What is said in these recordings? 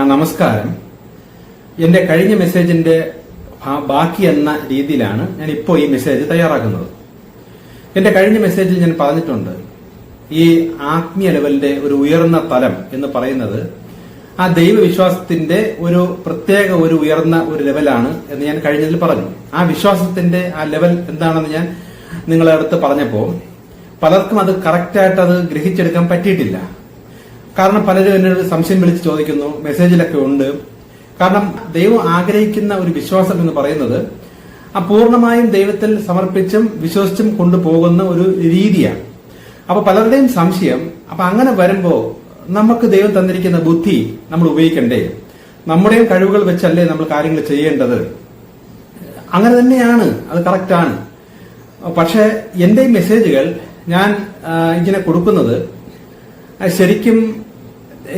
നമസ്കാരം. എന്റെ കഴിഞ്ഞ മെസ്സേജിന്റെ ബാക്കി എന്ന രീതിയിലാണ് ഞാൻ ഇപ്പോൾ ഈ മെസ്സേജ് തയ്യാറാക്കുന്നത്. എന്റെ കഴിഞ്ഞ മെസ്സേജിൽ ഞാൻ പറഞ്ഞിട്ടുണ്ട് ഈ ആത്മീയ ലെവലിന്റെ ഒരു ഉയർന്ന തലം എന്ന് പറയുന്നത് ആ ദൈവവിശ്വാസത്തിന്റെ ഒരു പ്രത്യേക ഒരു ഉയർന്ന ഒരു ലെവലാണ് എന്ന് ഞാൻ കഴിഞ്ഞതിൽ പറഞ്ഞു. ആ വിശ്വാസത്തിന്റെ ആ ലെവൽ എന്താണെന്ന് ഞാൻ നിങ്ങളെ അടുത്ത് പറഞ്ഞപ്പോൾ പലർക്കും അത് കറക്റ്റായിട്ട് അത് ഗ്രഹിച്ചെടുക്കാൻ പറ്റിയിട്ടില്ല. കാരണം പലരും എന്നോട് സംശയം വിളിച്ച് ചോദിക്കുന്നു മെസ്സേജിലൊക്കെ ഉണ്ട്. കാരണം ദൈവം ആഗ്രഹിക്കുന്ന ഒരു വിശ്വാസം എന്ന് പറയുന്നത് ആ പൂർണമായും ദൈവത്തിൽ സമർപ്പിച്ചും വിശ്വസിച്ചും കൊണ്ടുപോകുന്ന ഒരു രീതിയാണ്. അപ്പൊ പലരുടെയും സംശയം അപ്പൊ അങ്ങനെ വരുമ്പോ നമുക്ക് ദൈവം തന്നിരിക്കുന്ന ബുദ്ധി നമ്മൾ ഉപയോഗിക്കണ്ടേ? നമ്മുടെയും കഴിവുകൾ വെച്ചല്ലേ നമ്മൾ കാര്യങ്ങൾ ചെയ്യേണ്ടത്? അങ്ങനെ തന്നെയാണ് അത് കറക്റ്റാണ് പക്ഷെ എന്റെ ഈ മെസ്സേജുകൾ ഞാൻ ഇങ്ങനെ കൊടുക്കുന്നത് ശരിക്കും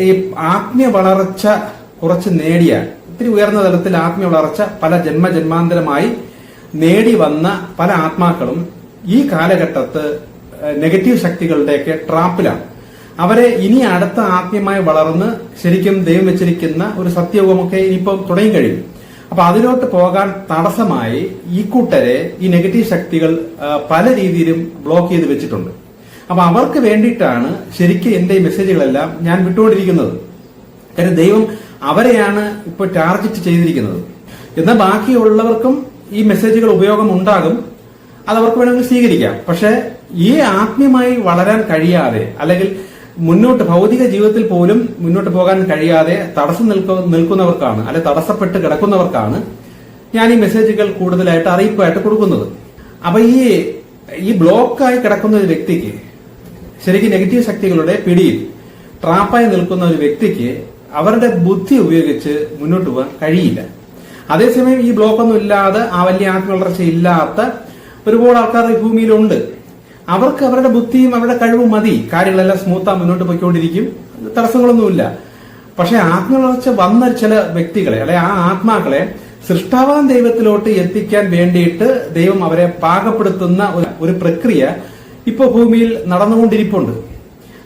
ഈ ആത്മീയ വളർച്ച കുറച്ച് നേടിയ ഒത്തിരി ഉയർന്ന തലത്തിൽ ആത്മീയ വളർച്ച പല ജന്മജന്മാന്തരമായി നേടി വന്ന പല ആത്മാക്കളും ഈ കാലഘട്ടത്ത് നെഗറ്റീവ് ശക്തികളുടെയൊക്കെ ട്രാപ്പിലാണ്. അവരെ ഇനി അടുത്ത ആത്മീയമായി വളർന്ന് ശരിക്കും ദൈവം വെച്ചിരിക്കുന്ന ഒരു സത്യയോഗമൊക്കെ ഇനിയിപ്പം തുടങ്ങി കഴിയും. അപ്പൊ അതിലോട്ട് പോകാൻ തടസ്സമായി ഈ കൂട്ടരെ ഈ നെഗറ്റീവ് ശക്തികൾ പല രീതിയിലും ബ്ലോക്ക് ചെയ്ത് വെച്ചിട്ടുണ്ട്. അപ്പൊ അവർക്ക് വേണ്ടിയിട്ടാണ് ശരിക്കും എന്റെ ഈ മെസ്സേജുകളെല്ലാം ഞാൻ വിട്ടുകൊണ്ടിരിക്കുന്നത്. കാര്യം ദൈവം അവരെയാണ് ഇപ്പോൾ ടാർഗറ്റ് ചെയ്തിരിക്കുന്നത്. എന്നാൽ ബാക്കിയുള്ളവർക്കും ഈ മെസ്സേജുകൾ ഉപയോഗം ഉണ്ടാകും. അത് അവർക്ക് വേണമെങ്കിൽ സ്വീകരിക്കാം. പക്ഷെ ഈ ആത്മീയമായി വളരാൻ കഴിയാതെ അല്ലെങ്കിൽ മുന്നോട്ട് ഭൗതിക ജീവിതത്തിൽ പോലും മുന്നോട്ട് പോകാൻ കഴിയാതെ തടസ്സം നിൽക്കു നിൽക്കുന്നവർക്കാണ് അല്ലെ തടസ്സപ്പെട്ട് കിടക്കുന്നവർക്കാണ് ഞാൻ ഈ മെസ്സേജുകൾ കൂടുതലായിട്ട് അറിയിപ്പായിട്ട് കൊടുക്കുന്നത്. അപ്പൊ ഈ ഈ ബ്ലോക്കായി കിടക്കുന്ന ഒരു വ്യക്തിക്ക് ശരിക്കും നെഗറ്റീവ് ശക്തികളുടെ പിടിയിൽ ട്രാപ്പായി നിൽക്കുന്ന ഒരു വ്യക്തിക്ക് അവരുടെ ബുദ്ധി ഉപയോഗിച്ച് മുന്നോട്ട് പോകാൻ കഴിയില്ല. അതേസമയം ഈ ബ്ലോക്കൊന്നും ഇല്ലാതെ ആ വലിയ ആത്മവളർച്ച ഇല്ലാത്ത ഒരുപാട് ആൾക്കാർ ഈ ഭൂമിയിലുണ്ട്. അവർക്ക് അവരുടെ ബുദ്ധിയും അവരുടെ കഴിവും മതി. കാര്യങ്ങളെല്ലാം സ്മൂത്താ മുന്നോട്ട് പോയിക്കൊണ്ടിരിക്കും. തടസ്സങ്ങളൊന്നുമില്ല. പക്ഷെ ആത്മവളർച്ച വന്ന ചില വ്യക്തികളെ അല്ലെ ആ ആത്മാക്കളെ സൃഷ്ടാവാൻ ദൈവത്തിലോട്ട് എത്തിക്കാൻ വേണ്ടിയിട്ട് ദൈവം അവരെ പാകപ്പെടുത്തുന്ന ഒരു- പ്രക്രിയ ഇപ്പൊ ഭൂമിയിൽ നടന്നുകൊണ്ടിരിപ്പുണ്ട്.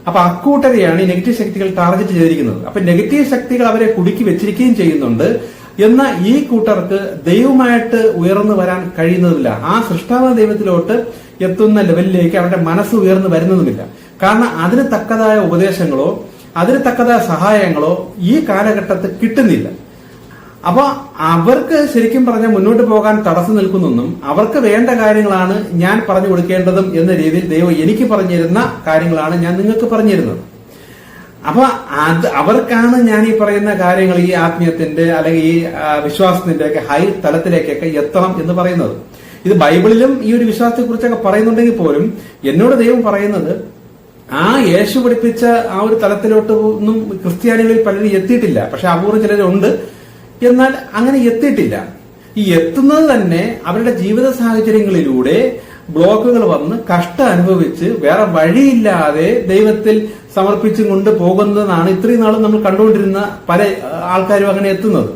അപ്പൊ അക്കൂട്ടരെയാണ് ഈ നെഗറ്റീവ് ശക്തികൾ ടാർഗറ്റ് ചെയ്തിരിക്കുന്നത്. അപ്പൊ നെഗറ്റീവ് ശക്തികൾ അവരെ കുടുക്കി വെച്ചിരിക്കുകയും ചെയ്യുന്നുണ്ട്. എന്ന ഈ കൂട്ടർക്ക് ദൈവമായിട്ട് ഉയർന്നു വരാൻ കഴിയുന്നതില്ല. ആ സൃഷ്ടാവ ദൈവത്തിലോട്ട് എത്തുന്ന ലെവലിലേക്ക് അവരുടെ മനസ്സ് ഉയർന്നു വരുന്നതുമില്ല. കാരണം അതിന് തക്കതായ ഉപദേശങ്ങളോ അതിന് തക്കതായ സഹായങ്ങളോ ഈ കാലഘട്ടത്തിൽ കിട്ടുന്നില്ല. അപ്പൊ അവർക്ക് ശരിക്കും പറഞ്ഞാൽ മുന്നോട്ട് പോകാൻ തടസ്സം നിൽക്കുന്നൊന്നും അവർക്ക് വേണ്ട കാര്യങ്ങളാണ് ഞാൻ പറഞ്ഞു കൊടുക്കേണ്ടതും എന്ന രീതിയിൽ ദൈവം എനിക്ക് പറഞ്ഞിരുന്ന കാര്യങ്ങളാണ് ഞാൻ നിങ്ങൾക്ക് പറഞ്ഞിരുന്നത്. അപ്പൊ അത് അവർക്കാണ് ഞാൻ ഈ പറയുന്ന കാര്യങ്ങൾ ഈ ആത്മീയത്തിന്റെ അല്ലെങ്കിൽ ഈ വിശ്വാസത്തിന്റെ ഒക്കെ ഹൈ തലത്തിലേക്കൊക്കെ എത്തണം എന്ന് പറയുന്നത്. ഇത് ബൈബിളിലും ഈ ഒരു വിശ്വാസത്തെ കുറിച്ചൊക്കെ പറയുന്നുണ്ടെങ്കിൽ പോലും എന്നോട് ദൈവം പറയുന്നത് ആ യേശു പഠിപ്പിച്ച ആ ഒരു തലത്തിലോട്ട് ഒന്നും ക്രിസ്ത്യാനികളിൽ പലരും എത്തിയിട്ടില്ല. പക്ഷെ അപൂർവം ചിലരുണ്ട്. എന്നാൽ അങ്ങനെ എത്തിയിട്ടില്ല. ഈ എത്തുന്നത് തന്നെ അവരുടെ ജീവിത സാഹചര്യങ്ങളിലൂടെ ബ്ലോക്കുകൾ വന്ന് കഷ്ടം അനുഭവിച്ച് വേറെ വഴിയില്ലാതെ ദൈവത്തിൽ സമർപ്പിച്ചും കൊണ്ട് പോകുന്നതാണ് ഇത്രയും നാളും നമ്മൾ കണ്ടുകൊണ്ടിരുന്ന പല ആൾക്കാരും അങ്ങനെ എത്തുന്നത്.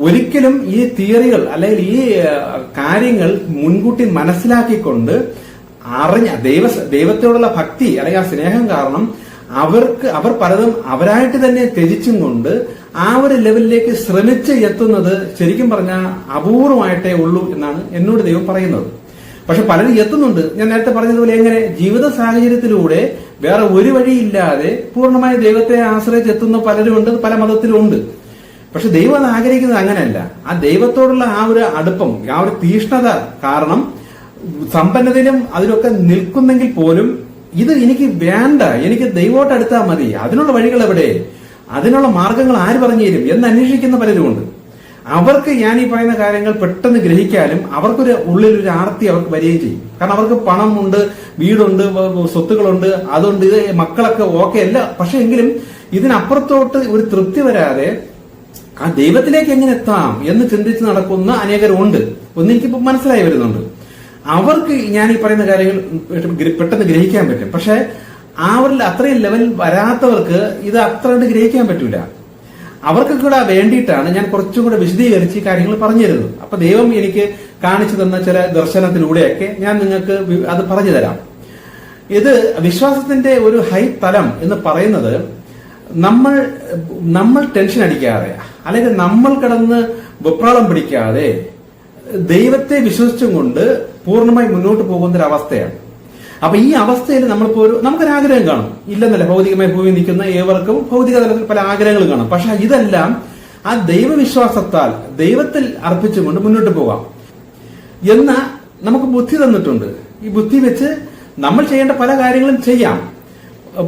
ഒരിക്കലും ഈ തിയറികൾ അല്ലെങ്കിൽ ഈ കാര്യങ്ങൾ മുൻകൂട്ടി മനസ്സിലാക്കിക്കൊണ്ട് അറിഞ്ഞ ദൈവ ദൈവത്തോടുള്ള ഭക്തി അല്ലെങ്കിൽ ആ സ്നേഹം കാരണം അവർക്ക് അവർ പലതും അവരായിട്ട് തന്നെ ത്യജിച്ചും കൊണ്ട് ആ ഒരു ലെവലിലേക്ക് ശ്രമിച്ച് എത്തുന്നത് ശരിക്കും പറഞ്ഞാൽ അപൂർവമായിട്ടേ ഉള്ളൂ എന്നാണ് എന്നോട് ദൈവം പറയുന്നത്. പക്ഷെ പലരും എത്തുന്നുണ്ട്. ഞാൻ നേരത്തെ പറഞ്ഞതുപോലെ എങ്ങനെ? ജീവിത സാഹചര്യത്തിലൂടെ വേറെ ഒരു വഴിയില്ലാതെ പൂർണമായി ദൈവത്തെ ആശ്രയിച്ച് എത്തുന്ന പലരുമുണ്ട് പല മതത്തിലുമുണ്ട് പക്ഷെ ദൈവം അത് ആഗ്രഹിക്കുന്നത് അങ്ങനെയല്ല. ആ ദൈവത്തോടുള്ള ആ ഒരു അടുപ്പം ആ ഒരു തീഷ്ണത കാരണം സമ്പന്നതയിലും അതിലൊക്കെ നിൽക്കുന്നെങ്കിൽ പോലും ഇത് എനിക്ക് വേണ്ട എനിക്ക് ദൈവോട്ട് അടുത്താൽ മതി. അതിനുള്ള വഴികൾ എവിടെ? അതിനുള്ള മാർഗങ്ങൾ ആര് പറഞ്ഞു തരും എന്ന് അന്വേഷിക്കുന്ന പലരുമുണ്ട്. അവർക്ക് ഞാൻ ഈ പറയുന്ന കാര്യങ്ങൾ പെട്ടെന്ന് ഗ്രഹിക്കാനും അവർക്കൊരു ഉള്ളിൽ ഒരു ആർത്തി അവർക്ക് വരികയും ചെയ്യും. കാരണം അവർക്ക് പണമുണ്ട് വീടുണ്ട് സ്വത്തുക്കളുണ്ട് അതുണ്ട് ഇത് മക്കളൊക്കെ ഓക്കെ അല്ല. പക്ഷെ എങ്കിലും ഇതിനപ്പുറത്തോട്ട് ഒരു തൃപ്തി വരാതെ ആ ദൈവത്തിലേക്ക് എങ്ങനെ എത്താം എന്ന് ചിന്തിച്ച് നടക്കുന്ന അനേകരുണ്ട്. ഒന്നെനിക്കിപ്പോ മനസ്സിലായി വരുന്നുണ്ട്. അവർക്ക് ഞാൻ ഈ പറയുന്ന കാര്യങ്ങൾ പെട്ടെന്ന് ഗ്രഹിക്കാൻ പറ്റും. പക്ഷെ അവരിൽ അത്രയും ലെവൽ വരാത്തവർക്ക് ഇത് അത്ര കണ്ട് ഗ്രഹിക്കാൻ പറ്റൂല. അവർക്ക് കൂടെ വേണ്ടിയിട്ടാണ് ഞാൻ കുറച്ചും കൂടെ വിശദീകരിച്ച് ഈ കാര്യങ്ങൾ പറഞ്ഞു തരുന്നത് അപ്പൊ ദൈവം എനിക്ക് കാണിച്ചു തന്ന ചില ദർശനത്തിലൂടെയൊക്കെ ഞാൻ നിങ്ങൾക്ക് അത് പറഞ്ഞു തരാം. ഇത് വിശ്വാസത്തിന്റെ ഒരു ഹൈ തലം എന്ന് പറയുന്നത് നമ്മൾ നമ്മൾ ടെൻഷൻ അടിക്കാതെ അല്ലെങ്കിൽ നമ്മൾ കിടന്ന് വെപ്രാളം പിടിക്കാതെ ദൈവത്തെ വിശ്വസിച്ചും കൊണ്ട് പൂർണമായി മുന്നോട്ട് പോകുന്ന ഒരു അവസ്ഥയാണ് അപ്പൊ ഈ അവസ്ഥയിൽ നമ്മളിപ്പോ ഒരു നമുക്കൊരു ആഗ്രഹം കാണും. ഇല്ലെന്നല്ല ഭൗതികമായി ഭൂമി നിൽക്കുന്ന ഏവർക്കും ഭൗതിക തലത്തിൽ പല ആഗ്രഹങ്ങൾ കാണും. പക്ഷെ ഇതെല്ലാം ആ ദൈവവിശ്വാസത്താൽ ദൈവത്തിൽ അർപ്പിച്ചുകൊണ്ട് മുന്നോട്ട് പോകാം. എന്ന നമുക്ക് ബുദ്ധി തന്നിട്ടുണ്ട്. ഈ ബുദ്ധി വെച്ച് നമ്മൾ ചെയ്യേണ്ട പല കാര്യങ്ങളും ചെയ്യാം.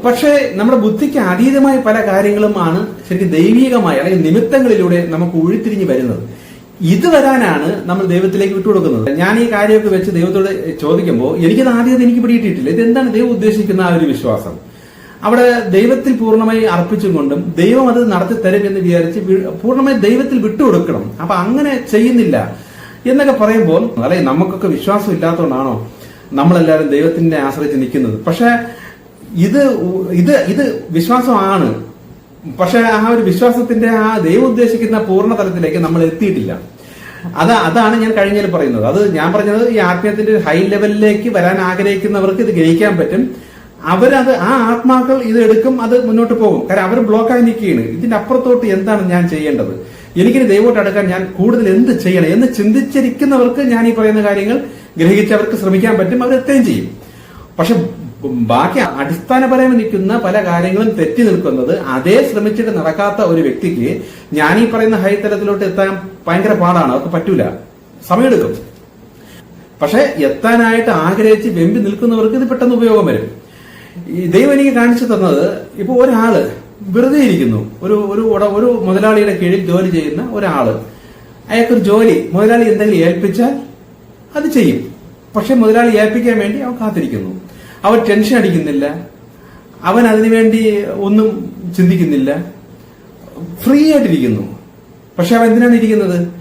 പക്ഷേ നമ്മുടെ ബുദ്ധിക്ക് അതീതമായ പല കാര്യങ്ങളുമാണ് ശരിക്കും ദൈവീകമായ അല്ലെങ്കിൽ നിമിത്തങ്ങളിലൂടെ നമുക്ക് ഉഴിത്തിരിഞ്ഞ് വരുന്നത്. ഇത് വരാനാണ് നമ്മൾ ദൈവത്തിലേക്ക് വിട്ടുകൊടുക്കുന്നത്. ഞാൻ ഈ കാര്യമൊക്കെ വെച്ച് ദൈവത്തോട് ചോദിക്കുമ്പോൾ എനിക്കത് ആദ്യം എനിക്ക് പിടിയിട്ടിട്ടില്ല ഇതെന്താണ് ദൈവം ഉദ്ദേശിക്കുന്ന ആ ഒരു വിശ്വാസം? അവിടെ ദൈവത്തിൽ പൂർണമായി അർപ്പിച്ചുകൊണ്ടും ദൈവം അത് നടത്തി തരും എന്ന് വിചാരിച്ച് പൂർണമായി ദൈവത്തിൽ വിട്ടുകൊടുക്കണം. അപ്പൊ അങ്ങനെ ചെയ്യുന്നില്ല എന്നൊക്കെ പറയുമ്പോൾ അല്ലെ നമുക്കൊക്കെ വിശ്വാസം ഇല്ലാത്തതുകൊണ്ടാണോ നമ്മളെല്ലാവരും ദൈവത്തിന്റെ ആശ്രയിച്ച് നിൽക്കുന്നത്? പക്ഷെ ഇത് ഇത് ഇത് വിശ്വാസമാണ്. പക്ഷെ ആ ഒരു വിശ്വാസത്തിന്റെ ആ ദൈവം ഉദ്ദേശിക്കുന്ന പൂർണ തലത്തിലേക്ക് നമ്മൾ എത്തിയിട്ടില്ല. അത് അതാണ് ഞാൻ കഴിഞ്ഞതിൽ പറയുന്നത്. അത് ഞാൻ പറഞ്ഞത് ഈ ആത്മീയത്തിന്റെ ഹൈ ലെവലിലേക്ക് വരാൻ ആഗ്രഹിക്കുന്നവർക്ക് ഇത് ഗ്രഹിക്കാൻ പറ്റും. അവരത് ആ ആത്മാക്കൾ ഇത് എടുക്കും അത് മുന്നോട്ട് പോകും. കാരണം അവർ ബ്ലോക്ക് ആയി നിൽക്കുകയാണ്. ഇതിന്റെ അപ്പുറത്തോട്ട് എന്താണ് ഞാൻ ചെയ്യേണ്ടത്? എനിക്കിനി ദൈവോട്ട് അടുക്കാൻ ഞാൻ കൂടുതൽ എന്ത് ചെയ്യണം എന്ന് ചിന്തിച്ചിരിക്കുന്നവർക്ക് ഞാൻ ഈ പറയുന്ന കാര്യങ്ങൾ ഗ്രഹിച്ചവർക്ക് ശ്രമിക്കാൻ പറ്റും. അവർ എത്തുകയും ചെയ്യും. പക്ഷെ ബാക്കി അടിസ്ഥാനപരമായി നിൽക്കുന്ന പല കാര്യങ്ങളും തെറ്റി നിൽക്കുന്നത് അതേ ശ്രമിച്ചിട്ട് നടക്കാത്ത ഒരു വ്യക്തിക്ക് ഞാൻ ഈ പറയുന്ന ഹൈ തലത്തിലോട്ട് എത്താൻ ഭയങ്കര പാടാണ്. അവർക്ക് പറ്റൂല. സമയമെടുക്കും. പക്ഷെ എത്താനായിട്ട് ആഗ്രഹിച്ച് വെമ്പി നിൽക്കുന്നവർക്ക് ഇത് പെട്ടെന്ന് ഉപയോഗം വരും. ദൈവം എനിക്ക് കാണിച്ചു തന്നത് ഇപ്പൊ ഒരാൾ വെറുതെ ഇരിക്കുന്നു. ഒരു ഒരു ഒരു മുതലാളിയുടെ കീഴിൽ ജോലി ചെയ്യുന്ന ഒരാൾ. അയാൾക്കൊരു ജോലി. മുതലാളി എന്തെങ്കിലും ഏൽപ്പിച്ചാൽ അത് ചെയ്യും. പക്ഷെ മുതലാളി ഏൽപ്പിക്കാൻ വേണ്ടി അവൻ കാത്തിരിക്കുന്നു. അവൻ ടെൻഷൻ അടിക്കുന്നില്ല. അവൻ അതിനുവേണ്ടി ഒന്നും ചിന്തിക്കുന്നില്ല. ഫ്രീ ആയിട്ടിരിക്കുന്നു. പക്ഷെ അവൻ എന്തിനാണ് ഇരിക്കുന്നത്?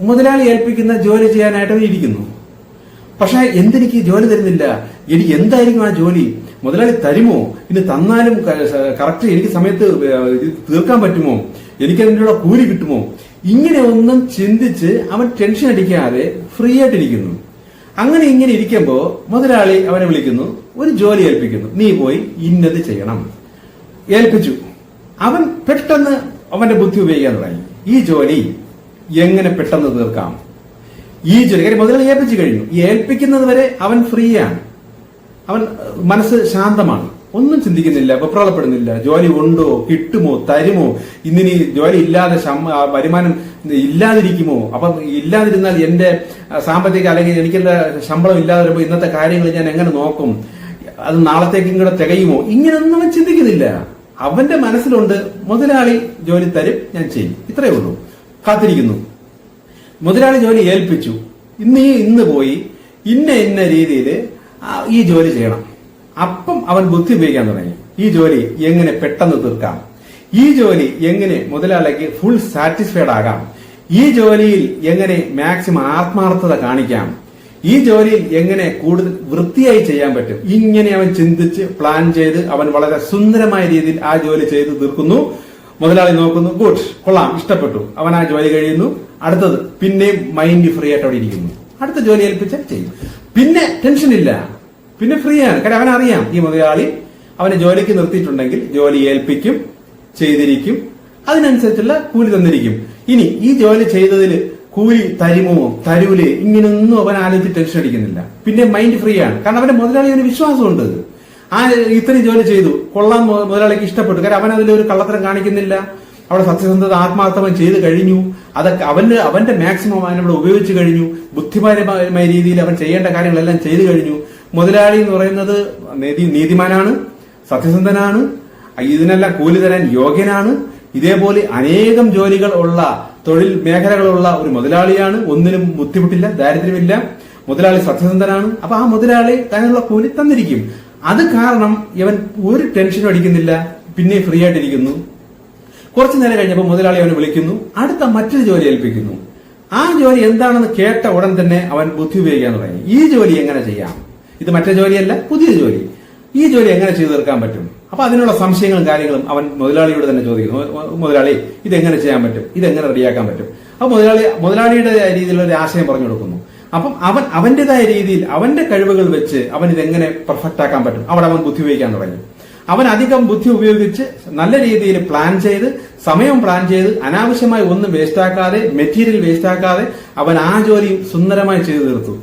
മുതലാളി ഏൽപ്പിക്കുന്ന ജോലി ചെയ്യാനായിട്ട് അവൻ ഇരിക്കുന്നു. പക്ഷെ എന്തെനിക്ക് ജോലി തരുന്നില്ല? എനിക്ക് എന്തായിരിക്കും ആ ജോലി? മുതലാളി തരുമോ? ഇനി തന്നാലും കറക്റ്റ് എനിക്ക് സമയത്ത് തീർക്കാൻ പറ്റുമോ? എനിക്ക് അതിന്റെ കൂലി കിട്ടുമോ? ഇങ്ങനെ ഒന്നും ചിന്തിച്ച് അവൻ ടെൻഷൻ അടിക്കാതെ ഫ്രീ ആയിട്ടിരിക്കുന്നു. അങ്ങനെ ഇങ്ങനെ ഇരിക്കുമ്പോ മുതലാളി അവനെ വിളിക്കുന്നു ഒരു ജോലി ഏൽപ്പിക്കുന്നു. നീ പോയി ഇന്നത് ചെയ്യണം. ഏൽപ്പിച്ചു. അവൻ പെട്ടെന്ന് അവന്റെ ബുദ്ധി ഉപയോഗിക്കാൻ തുടങ്ങി. ഈ ജോലി എങ്ങനെ പെട്ടെന്ന് തീർക്കാം? ഈ ജോലി കാര്യം മുതലാളി ഏൽപ്പിച്ചു കഴിഞ്ഞു. ഏൽപ്പിക്കുന്നത് വരെ അവൻ ഫ്രീ ആണ് അവൻ മനസ്സ് ശാന്തമാണ്. ഒന്നും ചിന്തിക്കുന്നില്ല വെപ്രാളപ്പെടുന്നില്ല. ജോലി ഉണ്ടോ കിട്ടുമോ തരുമോ? ഇന്നിനി ജോലി ഇല്ലാതെ വരുമാനം ഇല്ലാതിരിക്കുമോ? അപ്പം ഇല്ലാതിരുന്നാൽ എന്റെ സാമ്പത്തിക അല്ലെങ്കിൽ എനിക്കെന്റെ ശമ്പളം ഇല്ലാതെ വരുമ്പോൾ ഇന്നത്തെ കാര്യങ്ങൾ ഞാൻ എങ്ങനെ നോക്കും? അത് നാളത്തേക്കും കൂടെ തികയുമോ? ഇങ്ങനെയൊന്നും അവൻ ചിന്തിക്കുന്നില്ല. അവന്റെ മനസ്സിലുണ്ട് മുതലാളി ജോലി തരും ഞാൻ ചെയ്യും. ഇത്രയേ ഉള്ളൂ. കാത്തിരിക്കുന്നു. മുതലാളി ജോലി ഏൽപ്പിച്ചു. ഇന്ന് ഈ ഇന്ന് പോയി. ഇന്ന ഇന്ന രീതിയിൽ ഈ ജോലി ചെയ്യണം. അപ്പം അവൻ ബുദ്ധി ഉപയോഗിക്കാൻ തുടങ്ങി. ഈ ജോലി എങ്ങനെ പെട്ടെന്ന് തീർക്കാം? ഈ ജോലി എങ്ങനെ മുതലാളിക്ക് ഫുൾ സാറ്റിസ്ഫൈഡ് ആകാം? ഈ ജോലിയിൽ എങ്ങനെ മാക്സിമം ആത്മാർത്ഥത കാണിക്കാം? ഈ ജോലിയിൽ എങ്ങനെ കൂടുതൽ വൃത്തിയായി ചെയ്യാൻ പറ്റും? ഇങ്ങനെ അവൻ ചിന്തിച്ച് പ്ലാൻ ചെയ്ത് അവൻ വളരെ സുന്ദരമായ രീതിയിൽ ആ ജോലി ചെയ്ത് തീർക്കുന്നു. മുതലാളി നോക്കുന്നു ഗുഡ് കൊള്ളാം ഇഷ്ടപ്പെട്ടു. അവൻ ആ ജോലി കഴിയുന്നു. അടുത്തത് പിന്നെയും മൈൻഡ് ഫ്രീ ആയിട്ട് അവിടെ ഇരിക്കുന്നു. അടുത്ത ജോലി ഏൽപ്പിച്ചാൽ ചെയ്യും. പിന്നെ ടെൻഷൻ ഇല്ല. പിന്നെ ഫ്രീ ആണ്. കാരണം അവൻ അറിയാം. ഈ മുതലാളി അവനെ ജോലിക്ക് നിർത്തിയിട്ടുണ്ടെങ്കിൽ ജോലി ഏൽപ്പിക്കും ചെയ്തിരിക്കും. അതിനനുസരിച്ചുള്ള കൂലി തന്നിരിക്കും. ഇനി ഈ ജോലി ചെയ്തതിൽ കൂലി തരുമോ തരൂലേ ഇങ്ങനെയൊന്നും അവൻ ആലോചിച്ച് ടെൻഷൻ അടിക്കുന്നില്ല. പിന്നെ മൈൻഡ് ഫ്രീ ആണ്. കാരണം അവന്റെ മുതലാളി അവന് വിശ്വാസമുണ്ട്. ആ ഇത്രയും ജോലി ചെയ്തു. കൊള്ളാൻ മുതലാളിക്ക് ഇഷ്ടപ്പെട്ടു. കാരണം അവൻ അതിലൊരു കള്ളത്തരം കാണിക്കുന്നില്ല. അവിടെ സത്യസന്ധത ആത്മാർത്ഥമായി ചെയ്ത് കഴിഞ്ഞു. അതൊക്കെ അവന്റെ അവന്റെ മാക്സിമം അവൻ അവിടെ ഉപയോഗിച്ചു കഴിഞ്ഞു. ബുദ്ധിപരമായ രീതിയിൽ അവൻ ചെയ്യേണ്ട കാര്യങ്ങളെല്ലാം ചെയ്തു കഴിഞ്ഞു. മുതലാളി എന്ന് പറയുന്നത് നീതി നീതിമാനാണ് സത്യസന്ധനാണ് ഇതിനെല്ലാം കൂലി തരാൻ യോഗ്യനാണ്. ഇതേപോലെ അനേകം ജോലികൾ ഉള്ള തൊഴിൽ മേഖലകളുള്ള ഒരു മുതലാളിയാണ്. ഒന്നിനും ബുദ്ധിമുട്ടില്ല ദാരിദ്ര്യമില്ല. മുതലാളി സത്യസന്ധനാണ്. അപ്പൊ ആ മുതലാളി തനുള്ള കൂലി തന്നിരിക്കും. അത് കാരണം ഇവൻ ഒരു ടെൻഷനും അടിക്കുന്നില്ല. പിന്നെ ഫ്രീ ആയിട്ടിരിക്കുന്നു. കുറച്ചു നേരം കഴിഞ്ഞപ്പോൾ മുതലാളി അവനെ വിളിക്കുന്നു. അടുത്ത മറ്റൊരു ജോലി ഏൽപ്പിക്കുന്നു. ആ ജോലി എന്താണെന്ന് കേട്ട ഉടൻ തന്നെ അവൻ ബുദ്ധി ഉപയോഗിക്കാൻ തുടങ്ങി. ഈ ജോലി എങ്ങനെ ചെയ്യാം? ഇത് മറ്റേ ജോലിയല്ല പുതിയ ജോലി. ഈ ജോലി എങ്ങനെ ചെയ്തു തീർക്കാൻ പറ്റും? അപ്പൊ അതിനുള്ള സംശയങ്ങളും കാര്യങ്ങളും അവൻ മുതലാളിയോട് തന്നെ ചോദിക്കുന്നു. "മു- മുതലാളി ഇത് എങ്ങനെ ചെയ്യാൻ പറ്റും? ഇത് എങ്ങനെ റെഡിയാക്കാൻ പറ്റും? അപ്പൊ മുതലാളി മുതലാളിയുടെ രീതിയിലുള്ള ഒരു ആശയം പറഞ്ഞു കൊടുക്കുന്നു. അപ്പം അവൻ അവന്റേതായ രീതിയിൽ അവന്റെ കഴിവുകൾ വെച്ച് അവൻ ഇതെങ്ങനെ പെർഫെക്റ്റ് ആക്കാൻ പറ്റും? അവിടെ അവൻ ബുദ്ധി ഉപയോഗിക്കാൻ തുടങ്ങി. അവൻ അധികം ബുദ്ധി ഉപയോഗിച്ച് നല്ല രീതിയിൽ പ്ലാൻ ചെയ്ത് സമയം പ്ലാൻ ചെയ്ത് അനാവശ്യമായി ഒന്നും വേസ്റ്റ് ആക്കാതെ മെറ്റീരിയൽ വേസ്റ്റ് ആക്കാതെ അവൻ ആ ജോലി സുന്ദരമായി ചെയ്തു തീർത്തു.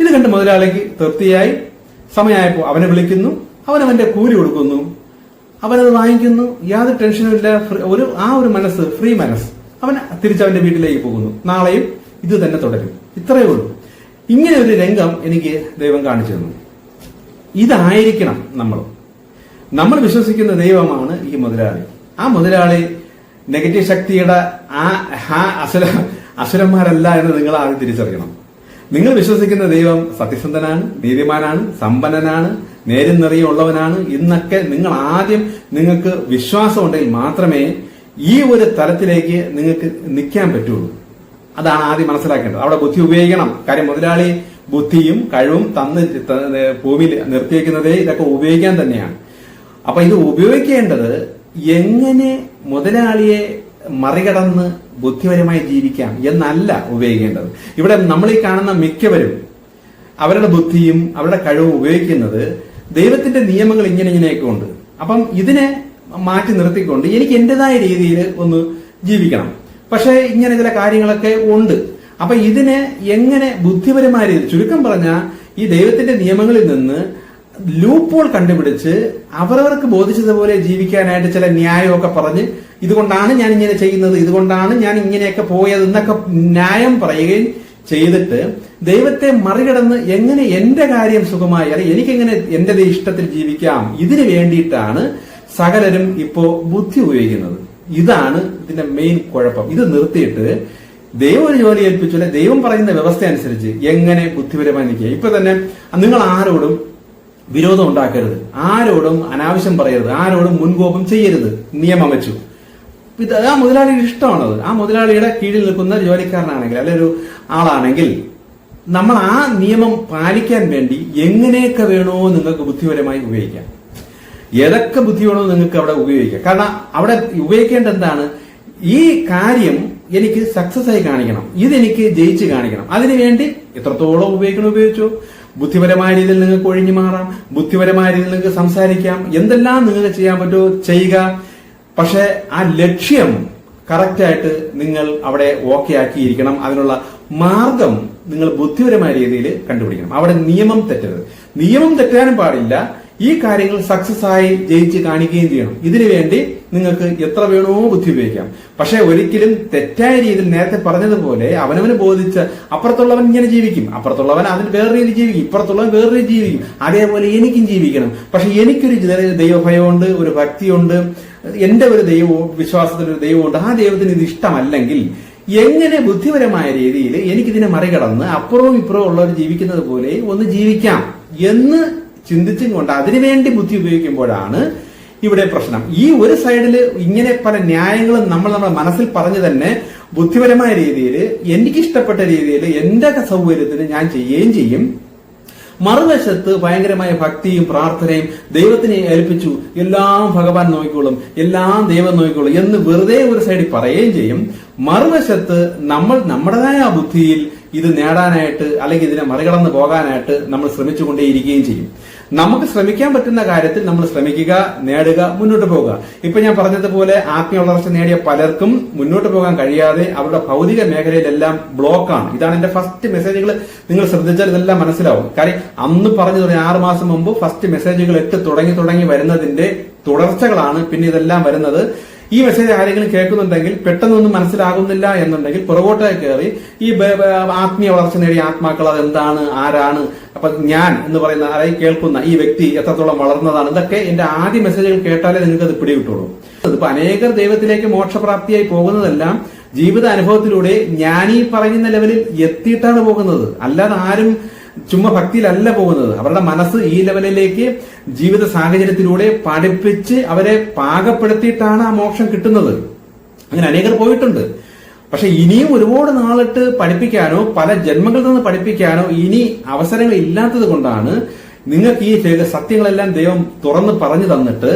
ഇത് കണ്ട് മുതലാളിക്ക് തൃപ്തിയായി. സമയമായപ്പോൾ അവനെ വിളിക്കുന്നു. അവൻ അവന്റെ കൂലി കൊടുക്കുന്നു. അവനത് വാങ്ങിക്കുന്നു. യാതൊരു ടെൻഷനും ഇല്ല. ഒരു ആ ഒരു മനസ്സ് ഫ്രീ മനസ്സ്. അവൻ തിരിച്ചവന്റെ വീട്ടിലേക്ക് പോകുന്നു. നാളെയും ഇത് തന്നെ തുടരും. ഇത്രയേ ഉള്ളൂ. ഇങ്ങനെ ഒരു രംഗം എനിക്ക് ദൈവം കാണിച്ചു തന്നു. ഇതായിരിക്കണം നമ്മൾ. നമ്മൾ വിശ്വസിക്കുന്ന ദൈവമാണ് ഈ മുതലാളി. ആ മുതലാളി നെഗറ്റീവ് ശക്തിയുടെ ആ അസുര അസുരന്മാരല്ല എന്ന് നിങ്ങൾ ആദ്യം തിരിച്ചറിയണം. നിങ്ങൾ വിശ്വസിക്കുന്ന ദൈവം സത്യസന്ധനാണ് നീതിമാനാണ് സമ്പന്നനാണ് നേരും നിറയുള്ളവനാണ് എന്നൊക്കെ നിങ്ങൾ ആദ്യം നിങ്ങൾക്ക് വിശ്വാസം ഉണ്ടെങ്കിൽ മാത്രമേ ഈ ഒരു തലത്തിലേക്ക് നിങ്ങൾക്ക് നിൽക്കാൻ പറ്റുള്ളൂ. അതാണ് ആദ്യം മനസ്സിലാക്കേണ്ടത്. അവിടെ ബുദ്ധി ഉപയോഗിക്കണം. കാര്യം മുതലാളി ബുദ്ധിയും കഴിവും തന്ന് ഭൂമിയിൽ നിർത്തിയേക്കുന്നതേ ഇതൊക്കെ ഉപയോഗിക്കാൻ തന്നെയാണ്. അപ്പൊ ഇത് ഉപയോഗിക്കേണ്ടത് എങ്ങനെ മുതലാളിയെ മറികടന്ന് ബുദ്ധിപരമായി ജീവിക്കാം എന്നല്ല ഉപയോഗിക്കേണ്ടത്. ഇവിടെ നമ്മൾ ഈ കാണുന്ന മിക്കവരും അവരുടെ ബുദ്ധിയും അവരുടെ കഴിവും ഉപയോഗിക്കുന്നത് ദൈവത്തിന്റെ നിയമങ്ങൾ ഇങ്ങനെ ഇങ്ങനെയൊക്കെ ഉണ്ട്. അപ്പം ഇതിനെ മാറ്റി നിർത്തിക്കൊണ്ട് എനിക്ക് എന്റേതായ രീതിയിൽ ഒന്ന് ജീവിക്കണം. പക്ഷേ ഇങ്ങനെ ചില കാര്യങ്ങളൊക്കെ ഉണ്ട്. അപ്പൊ ഇതിനെ എങ്ങനെ ബുദ്ധിപരമായ രീതി ചുരുക്കം പറഞ്ഞാൽ ഈ ദൈവത്തിന്റെ നിയമങ്ങളിൽ നിന്ന് ലൂപ്പോൾ കണ്ടുപിടിച്ച് അവരവർക്ക് ബോധിച്ചതുപോലെ ജീവിക്കാനായിട്ട് ചില ന്യായമൊക്കെ പറഞ്ഞ് ഇതുകൊണ്ടാണ് ഞാൻ ഇങ്ങനെ ചെയ്യുന്നത് ഇതുകൊണ്ടാണ് ഞാൻ ഇങ്ങനെയൊക്കെ പോയത് എന്നൊക്കെ ന്യായം പറയുകയും ചെയ്തിട്ട് ദൈവത്തെ മറികടന്ന് എങ്ങനെ എന്റെ കാര്യം സുഖമായി അല്ലെങ്കിൽ എനിക്കെങ്ങനെ എന്റെ ഇഷ്ടത്തിൽ ജീവിക്കാം ഇതിനു വേണ്ടിയിട്ടാണ് സകലരും ഇപ്പോ ബുദ്ധി ഉപയോഗിക്കുന്നത്. ഇതാണ് ഇതിന്റെ മെയിൻ കുഴപ്പം. ഇത് നിർത്തിയിട്ട് ദൈവം ഒരു ജോലി ഏൽപ്പിച്ചു അല്ലെ ദൈവം പറയുന്ന വ്യവസ്ഥ അനുസരിച്ച് എങ്ങനെ ബുദ്ധിപരമായി നിൽക്കുക ഇപ്പൊ തന്നെ നിങ്ങൾ ആരോടും വിരോധം ഉണ്ടാക്കരുത്. ആരോടും അനാവശ്യം പറയരുത്. ആരോടും മുൻകോപം ചെയ്യരുത്. നിയമം വെച്ചു. ഇത് ആ മുതലാളിയുടെ ഇഷ്ടമാണത്. ആ മുതലാളിയുടെ കീഴിൽ നിൽക്കുന്ന ജോലിക്കാരനാണെങ്കിൽ അല്ലെ ഒരു ആളാണെങ്കിൽ നമ്മൾ ആ നിയമം പാലിക്കാൻ വേണ്ടി എങ്ങനെയൊക്കെ വേണോ നിങ്ങൾക്ക് ബുദ്ധിപരമായി ഉപയോഗിക്കാം. ഏതൊക്കെ ബുദ്ധി വേണോ നിങ്ങൾക്ക് അവിടെ ഉപയോഗിക്കാം. കാരണം അവിടെ ഉപയോഗിക്കേണ്ട എന്താണ്? ഈ കാര്യം എനിക്ക് സക്സസ് ആയി കാണിക്കണം. ഇതെനിക്ക് ജയിച്ച് കാണിക്കണം. അതിനുവേണ്ടി എത്രത്തോളം ഉപയോഗിക്കണം ഉപയോഗിച്ചു? ബുദ്ധിപരമായ രീതിയിൽ നിങ്ങൾക്ക് ഒഴിഞ്ഞു മാറാം ബുദ്ധിപരമായ രീതിയിൽ നിങ്ങൾക്ക് സംസാരിക്കാം എന്തെല്ലാം നിങ്ങൾക്ക് ചെയ്യാൻ പറ്റുമോ ചെയ്യുക. പക്ഷേ ആ ലക്ഷ്യം കറക്റ്റായിട്ട് നിങ്ങൾ അവിടെ ഓക്കെ ആക്കിയിരിക്കണം. അതിനുള്ള മാർഗം നിങ്ങൾ ബുദ്ധിപരമായ രീതിയിൽ കണ്ടുപിടിക്കണം. അവിടെ നിയമം തെറ്റരുത്. നിയമം തെറ്റാനും പാടില്ല. ഈ കാര്യങ്ങൾ സക്സസ് ആയി ജയിച്ച് കാണിക്കുകയും ചെയ്യണം. ഇതിനു വേണ്ടി നിങ്ങൾക്ക് എത്ര വേണോ ബുദ്ധി ഉപയോഗിക്കാം. പക്ഷെ ഒരിക്കലും തെറ്റായ രീതിയിൽ നേരത്തെ പറഞ്ഞതുപോലെ അവനവന് ബോധിച്ച് അപ്പുറത്തുള്ളവൻ ഇങ്ങനെ ജീവിക്കും. അപ്പുറത്തുള്ളവൻ അതിന് വേറെ രീതിയിൽ ജീവിക്കും. ഇപ്പുറത്തുള്ളവൻ വേറെ രീതിയിൽ ജീവിക്കും. അതേപോലെ എനിക്കും ജീവിക്കണം. പക്ഷെ എനിക്കൊരു ദൈവഭയമുണ്ട് ഒരു ഭക്തിയുണ്ട് എന്റെ ഒരു ദൈവ വിശ്വാസത്തിനൊരു ദൈവമുണ്ട്. ആ ദൈവത്തിന് ഇത് ഇഷ്ടമല്ലെങ്കിൽ എങ്ങനെ ബുദ്ധിപരമായ രീതിയിൽ എനിക്കിതിനെ മറികടന്ന് അപ്പുറവും ഇപ്പുറവും ഉള്ളവർ ജീവിക്കുന്നത് പോലെ ഒന്ന് ജീവിക്കാം എന്ന് ചിന്തിച്ചും കൊണ്ട് അതിനുവേണ്ടി ബുദ്ധി ഉപയോഗിക്കുമ്പോഴാണ് ഇവിടെ പ്രശ്നം. ഈ ഒരു സൈഡിൽ ഇങ്ങനെ പല ന്യായങ്ങളും നമ്മൾ നമ്മുടെ മനസ്സിൽ പറഞ്ഞു തന്നെ ബുദ്ധിപരമായ രീതിയിൽ എനിക്കിഷ്ടപ്പെട്ട രീതിയിൽ എന്റെ സൗകര്യത്തിന് ഞാൻ ചെയ്യുകയും ചെയ്യും. മറുവശത്ത് ഭയങ്കരമായ ഭക്തിയും പ്രാർത്ഥനയും ദൈവത്തിനെ ഏൽപ്പിച്ചു. എല്ലാം ഭഗവാൻ നോക്കിക്കോളും എല്ലാം ദൈവം നോക്കിക്കോളും എന്ന് വെറുതെ ഒരു സൈഡിൽ പറയുകയും ചെയ്യും. മറുവശത്ത് നമ്മൾ നമ്മുടേതായ ബുദ്ധിയിൽ ഇത് നേടാനായിട്ട് അല്ലെങ്കിൽ ഇതിനെ മറികടന്ന് പോകാനായിട്ട് നമ്മൾ ശ്രമിച്ചുകൊണ്ടേയിരിക്കുകയും ചെയ്യും. നമുക്ക് ശ്രമിക്കാൻ പറ്റുന്ന കാര്യത്തിൽ നമ്മൾ ശ്രമിക്കുക നേടുക മുന്നോട്ട് പോകുക ഇപ്പൊ ഞാൻ പറഞ്ഞതുപോലെ ആത്മീയ വളർച്ച നേടിയ പലർക്കും മുന്നോട്ട് പോകാൻ കഴിയാതെ അവരുടെ ഭൗതിക മേഖലയിലെല്ലാം ബ്ലോക്കാണ്. ഇതാണ് എന്റെ ഫസ്റ്റ് മെസ്സേജുകൾ നിങ്ങൾ ശ്രദ്ധിച്ചാൽ ഇതെല്ലാം മനസ്സിലാവും. കാര്യം അന്ന് പറഞ്ഞു തുടങ്ങി ആറ് മാസം മുമ്പ് ഫസ്റ്റ് മെസ്സേജുകൾ ഇട്ട് തുടങ്ങി തുടങ്ങി വരുന്നതിന്റെ തുടർച്ചകളാണ്. പിന്നെ ഇതെല്ലാം വരുന്നത് ഈ മെസ്സേജ് ആരെങ്കിലും കേൾക്കുന്നുണ്ടെങ്കിൽ പെട്ടെന്നൊന്നും മനസ്സിലാകുന്നില്ല എന്നുണ്ടെങ്കിൽ പുറകോട്ടേ കയറി ഈ ആത്മീയ വളർച്ച നേടിയ ആത്മാക്കൾ അതെന്താണ്? ആരാണ്? അപ്പൊ ഞാൻ എന്ന് പറയുന്ന ആരെ കേൾക്കുന്ന ഈ വ്യക്തി എത്രത്തോളം വളർന്നതാണ്? ഇതൊക്കെ എന്റെ ആദ്യ മെസ്സേജുകൾ കേട്ടാലേ നിങ്ങൾക്ക് അത് പിടികിട്ടുള്ളൂ. ഇപ്പൊ അനേകർ ദൈവത്തിലേക്ക് മോക്ഷപ്രാപ്തിയായി പോകുന്നതെല്ലാം ജീവിത അനുഭവത്തിലൂടെ ഈ പറയുന്ന ലെവലിൽ എത്തിയിട്ടാണ് പോകുന്നത്. അല്ലാതെ ആരും ചുമ്മാ ഭക്തിയിലല്ല പോകുന്നത്. അവരുടെ മനസ്സ് ഈ ലെവലിലേക്ക് ജീവിത സാഹചര്യത്തിലൂടെ പഠിപ്പിച്ച് അവരെ പാകപ്പെടുത്തിയിട്ടാണ് ആ മോക്ഷം കിട്ടുന്നത്. അങ്ങനെ അനേകർ പോയിട്ടുണ്ട്. പക്ഷെ ഇനിയും ഒരുപാട് നാളിട്ട് പഠിപ്പിക്കാനോ പല ജന്മങ്ങളിൽ നിന്ന് പഠിപ്പിക്കാനോ ഇനി അവസരങ്ങൾ ഇല്ലാത്തത് കൊണ്ടാണ് നിങ്ങൾക്ക് ഈ സത്യങ്ങളെല്ലാം ദൈവം തുറന്ന് പറഞ്ഞു തന്നിട്ട്